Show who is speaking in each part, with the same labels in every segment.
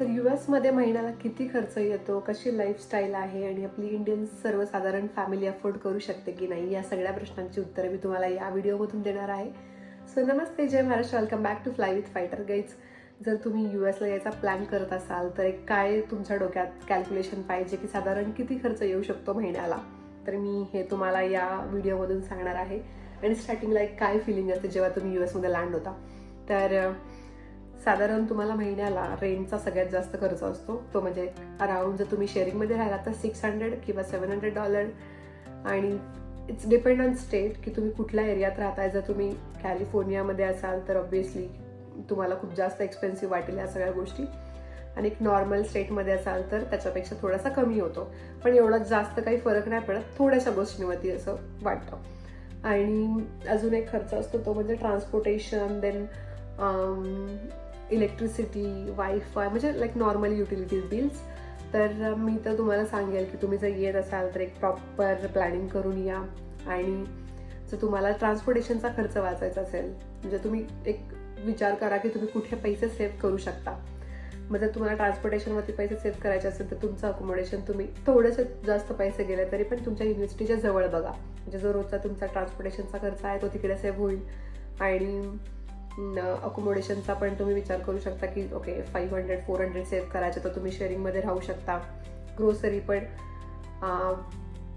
Speaker 1: तर यू एसमध्ये महिन्याला किती खर्च येतो? कशी लाईफस्टाईल आहे? आणि आपली इंडियन सर्वसाधारण फॅमिली अफोर्ड करू शकते की नाही? या सगळ्या प्रश्नांची उत्तरं मी तुम्हाला या व्हिडिओमधून देणार आहे. सो नमस्ते जय Maharashtra. Welcome back to fly with fighter guys जर तुम्ही यू एसला यायचा प्लॅन करत असाल तर एक काय तुमच्या डोक्यात कॅल्क्युलेशन पाहिजे की साधारण किती खर्च येऊ शकतो महिन्याला? तर मी हे तुम्हाला या व्हिडिओमधून सांगणार आहे. आणि स्टार्टिंगला एक काय फिलिंग असते जेव्हा तुम्ही यू एसमध्ये लँड होता? तर साधारण तुम्हाला महिन्याला रेंटचा सगळ्यात जास्त खर्च असतो. तो म्हणजे अराऊंड जर तुम्ही शेअरिंगमध्ये राहिला तर सिक्स हंड्रेड किंवा सेवन हंड्रेड डॉलर आणि इट्स डिपेंड ऑन स्टेट की तुम्ही कुठल्या एरियात राहताय. जर तुम्ही कॅलिफोर्नियामध्ये असाल तर ऑब्विसली तुम्हाला खूप जास्त एक्सपेन्सिव्ह वाटेल या सगळ्या गोष्टी. आणि एक नॉर्मल स्टेटमध्ये असाल तर त्याच्यापेक्षा थोडासा कमी होतो. पण एवढा जास्त काही फरक नाही पडत. थोड्याशा गोष्टींवरती असं वाटतं. आणि अजून एक खर्च असतो तो म्हणजे ट्रान्सपोर्टेशन देन इलेक्ट्रिसिटी वायफाय म्हणजे लाईक नॉर्मल युटिलिटीज बिल्स तर मी तर तुम्हाला सांगेल की तुम्ही जर येत असाल तर एक प्रॉपर प्लॅनिंग करून या. आणि जर तुम्हाला ट्रान्सपोर्टेशनचा खर्च वाचायचा असेल म्हणजे तुम्ही एक विचार करा की तुम्ही कुठे पैसे सेव्ह करू शकता. मग जर तुम्हाला ट्रान्सपोर्टेशनवरती पैसे सेव्ह करायचे असेल तर तुमचं अकोमोडेशन तुम्ही थोडेसे जास्त पैसे गेले तरी पण तुमच्या युनिव्हर्सिटीच्या जवळ बघा. म्हणजे जो रोजचा तुमचा ट्रान्सपोर्टेशनचा खर्च आहे तो तिकडे सेव्ह होईल. आणि अकोमोडेशनचा पण तुम्ही विचार करू शकता की okay five hundred four hundred save करायचे तर तुम्ही शेअरिंगमध्ये राहू शकता. ग्रोसरी पण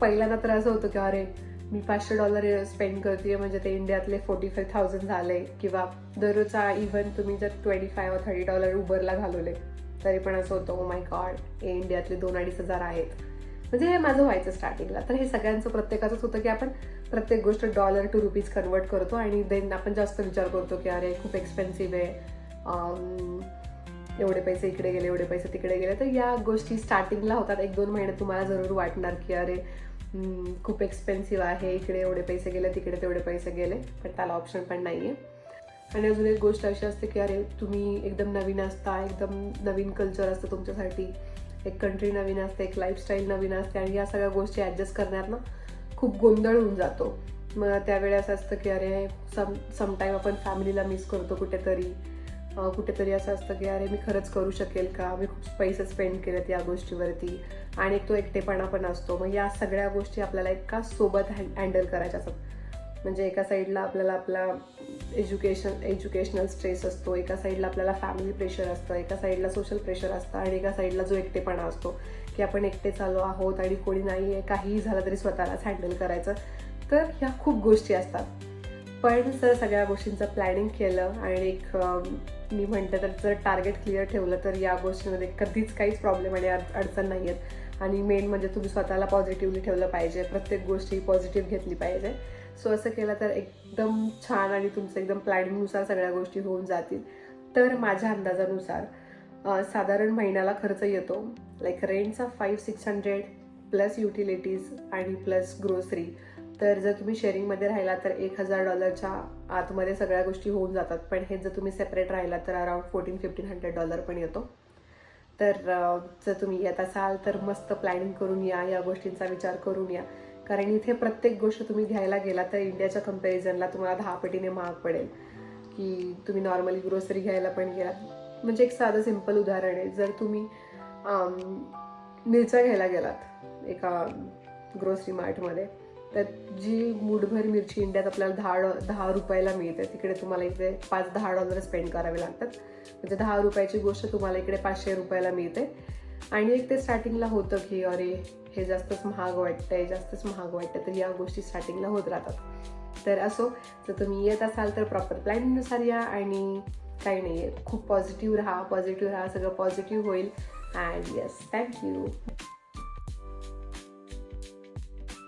Speaker 1: पहिल्यांदा तर असं होतं की अरे मी पाचशे डॉलर स्पेंड करते म्हणजे ते इंडियातले फोर्टी फाईव्ह थाउजंड झाले किंवा दररोजचा इव्हन तुम्ही जर ट्वेंटी फाय व थर्टी डॉलर उबरला घालवले तरी पण असं होतं ओ माय गॉड हे इंडियातले दोन अडीच हजार आहेत. म्हणजे हे माझं व्हायचं स्टार्टिंगला तर हे सगळ्यांचं प्रत्येकाचंच होतं की आपण प्रत्येक गोष्ट डॉलर टू रुपीज कन्वर्ट करतो आणि देन आपण जास्त विचार करतो की अरे खूप एक्सपेन्सिव्ह आहे. एवढे पैसे इकडे गेले एवढे पैसे तिकडे गेले. तर या गोष्टी स्टार्टिंगला होतात. एक दोन महिने तुम्हाला जरूर वाटणार की अरे खूप एक्सपेन्सिव्ह आहे. इकडे एवढे पैसे गेले तिकडे तेवढे पैसे गेले. पण त्याला ऑप्शन पण नाही आहे आणि अजून एक गोष्ट अशी असते की अरे तुम्ही एकदम नवीन असता एकदम नवीन कल्चर असतं तुमच्यासाठी. एक कंट्री नवीन असते एक लाईफस्टाईल नवीन असते. आणि या सगळ्या गोष्टी ॲडजस्ट करण्यात ना खूप गोंधळ होऊन जातो. मग त्यावेळी असं असतं की अरे सम समटाईम आपण फॅमिलीला मिस करतो कुठेतरी. कुठेतरी असं असतं की अरे मी खरंच करू शकेल का? मी खूप पैसे स्पेंड केलेत या गोष्टीवरती. आणि एक तो एकटेपणा पण असतो. मग या सगळ्या गोष्टी आपल्याला एका सोबत हँडल करायच्या असतात. म्हणजे एका साईडला आपल्याला आपला एज्युकेशन एज्युकेशनल स्ट्रेस असतो. एका साईडला आपल्याला फॅमिली प्रेशर असतं. एका साईडला सोशल प्रेशर असतं. आणि एका साईडला जो एकटेपणा असतो की आपण एकटे चालू आहोत आणि कोणी नाही आहे काहीही झालं तरी स्वतःलाच हँडल करायचं. तर ह्या खूप गोष्टी असतात. पण जर सगळ्या गोष्टींचं प्लॅनिंग केलं आणि एक मी म्हणते तर जर टार्गेट क्लिअर ठेवलं तर या गोष्टीमध्ये कधीच काहीच प्रॉब्लेम आणि अडचण नाही आहेत आणि मेन म्हणजे तुम्ही स्वतःला पॉझिटिव्हली ठेवलं पाहिजे. प्रत्येक गोष्टी पॉझिटिव्ह घेतली पाहिजे. सो असं केलं तर एकदम छान आणि तुमचं एकदम प्लॅनिंगनुसार सगळ्या गोष्टी होऊन जातील. तर माझ्या अंदाजानुसार साधारण महिन्याला खर्च येतो. Like रेंटचा five six hundred plus utilities आणि प्लस ग्रोसरी तर जर तुम्ही शेअरिंगमध्ये राहिला तर एक हजार डॉलरच्या आतमध्ये सगळ्या गोष्टी होऊन जातात. पण हे जर तुम्ही सेपरेट राहिला तर around fourteen fifteen hundred dollar पण येतो. तर जर तुम्ही येत असाल तर मस्त प्लॅनिंग करून या या गोष्टींचा विचार करून या. कारण इथे प्रत्येक गोष्ट तुम्ही घ्यायला गेला तर इंडियाच्या कम्पॅरिझनला तुम्हाला दहा पटीने महाग पडेल. की तुम्ही नॉर्मली ग्रोसरी घ्यायला पण गेलात म्हणजे एक साधं सिंपल उदाहरण आहे. जर तुम्ही मिरच्या घ्यायला गेलात एका ग्रोसरी मार्टमध्ये तर जी मुठभर मिरची इंडियात आपल्याला दहा डॉ दहा रुपयाला मिळते. तिकडे तुम्हाला इथे पाच दहा डॉलर स्पेंड करावे लागतात. म्हणजे दहा रुपयाची गोष्ट तुम्हाला इकडे पाचशे रुपयाला मिळते. आणि एक ते स्टार्टिंगला होतं की अरे हे जास्तच महाग वाटतंय जास्तच महाग वाटतं तर या गोष्टी स्टार्टिंगला होत राहतात. तर असो जर तुम्ही येत असाल तर प्रॉपर प्लॅनिंगनुसार या आणि काही नाही आहे खूप पॉझिटिव्ह राहा पॉझिटिव्ह राहा सगळं पॉझिटिव्ह होईल. And yes thank you